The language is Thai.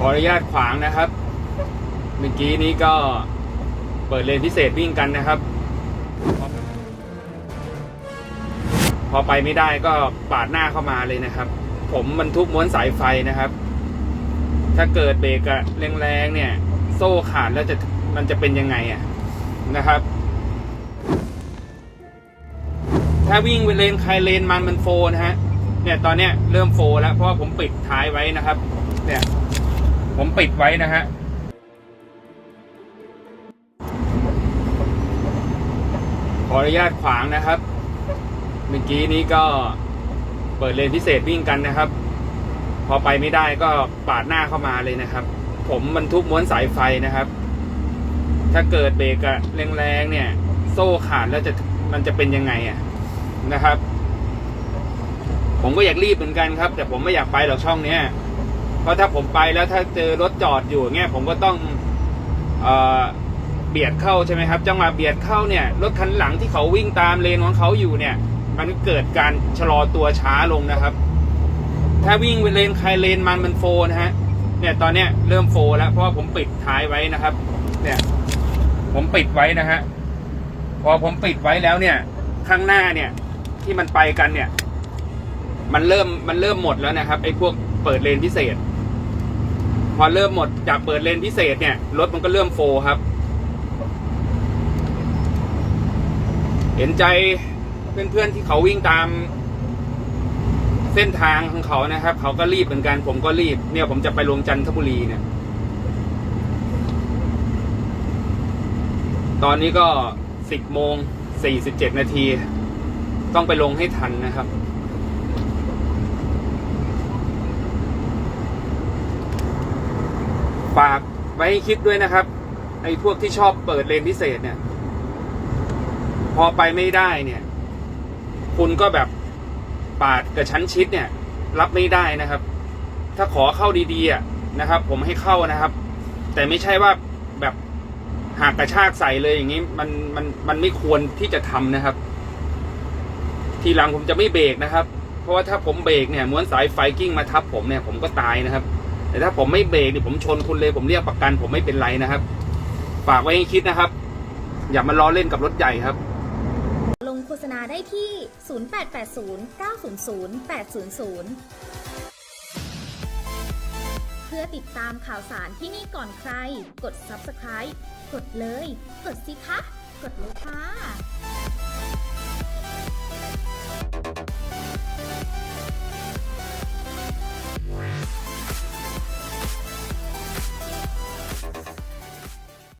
ขออนุญาตขวางนะครับ เมื่อกี้นี้ก็เปิดเลนพิเศษวิ่งกันนะครับ พอไปไม่ได้ก็ปาดหน้าเข้ามาเลยนะครับ ผมบรรทุกม้วนสายไฟนะครับ ถ้าเกิดเบรกอะแรงๆเนี่ย โซ่ขาดแล้วจะมันจะเป็นยังไงอะนะครับ ถ้าวิ่งเลนใครเลนมันมันโฟนะฮะเนี่ยตอนเนี้ยเริ่มโฟแล้วเพราะว่าผมปิดท้ายไว้นะครับ เนี่ย ผมปิดไว้นะฮะขออนุญาตขวางนะครับ เมื่อกี้นี้ก็เปิดเลนพิเศษวิ่งกันนะครับ พอไปไม่ได้ก็ปาดหน้าเข้ามาเลยนะครับ ผมบรรทุกม้วนสายไฟนะครับ ถ้าเกิดเบรกแรงๆเนี่ย โซ่ขาดแล้วจะมันจะเป็นยังไงอะนะครับ ผมก็อยากรีบเหมือนกันครับ แต่ผมไม่อยากไปหรอกช่องเนี้ย ราะถ้าผมไปแล้วถ้าเจอรถจอดอยู่เงี้ยผมก็ต้องเอ่อเบียดเข้าใช่ไหมครับ จังหวะเบียดเข้าเนี่ยรถคันหลังที่เขาวิ่งตามเลนของเขาอยู่เนี่ย มันเกิดการชะลอตัวช้าลงนะครับ ถ้าวิ่งเลนใครเลนมันมันโฟนะฮะเนี่ยตอนเนี้ยเริ่มโฟแล้วเพราะว่าผมปิดท้ายไว้นะครับ เนี่ยผมปิดไว้นะฮะพอผมปิดไว้แล้วเนี่ย ข้างหน้าเนี่ย ที่มันไปกันเนี่ย มันเริ่มมันเริ่มหมดแล้วนะครับไอ้พวกเปิดเลนพิเศษ พอเริ่มหมดจากเปิดเลนพิเศษเนี่ยรถมันก็เริ่มโฟครับ เห็นใจเพื่อนๆที่เขาวิ่งตาม เส้นทางของเขานะครับ เขาก็รีบเหมือนกัน ผมก็รีบ เนี่ยผมจะไปลงจันทบุรีเนี่ย ตอนนี้ก็สิบโมงสี่สิบเจ็ดนาที ต้องไปลงให้ทันนะครับ ฝากไว้ให้ คิดด้วยนะครับ ไอ้พวกที่ชอบเปิดเลนพิเศษเนี่ย พอไปไม่ได้เนี่ย คุณก็แบบปาดกระชั้นชิดเนี่ย รับไม่ได้นะครับ ถ้าขอเข้าดีๆนะครับ ผมให้เข้านะครับ แต่ไม่ใช่ว่าแบบหากกระชากใส่เลยอย่างนี้มันมันมันไม่ควรที่จะทำนะครับ ทีหลังผมจะไม่เบรกนะครับ เพราะว่าถ้าผมเบรกเนี่ยม้วนสายไฟกิ้งมาทับผมเนี่ย ผมก็ตายนะครับ แต่ถ้าผมไม่เบรกเนี่ยผมชนคุณเลยผมเรียกประกัน ผมไม่เป็นไรนะครับ ฝากไว้ให้คิดนะครับ อย่ามาล้อเล่นกับรถใหญ่ครับ ลงโฆษณาได้ที่ 0880 900 800เพื่อติดตามข่าวสารที่นี่ก่อนใคร กด subscribe กดเลย กดสิคะ กดเลยค่ะ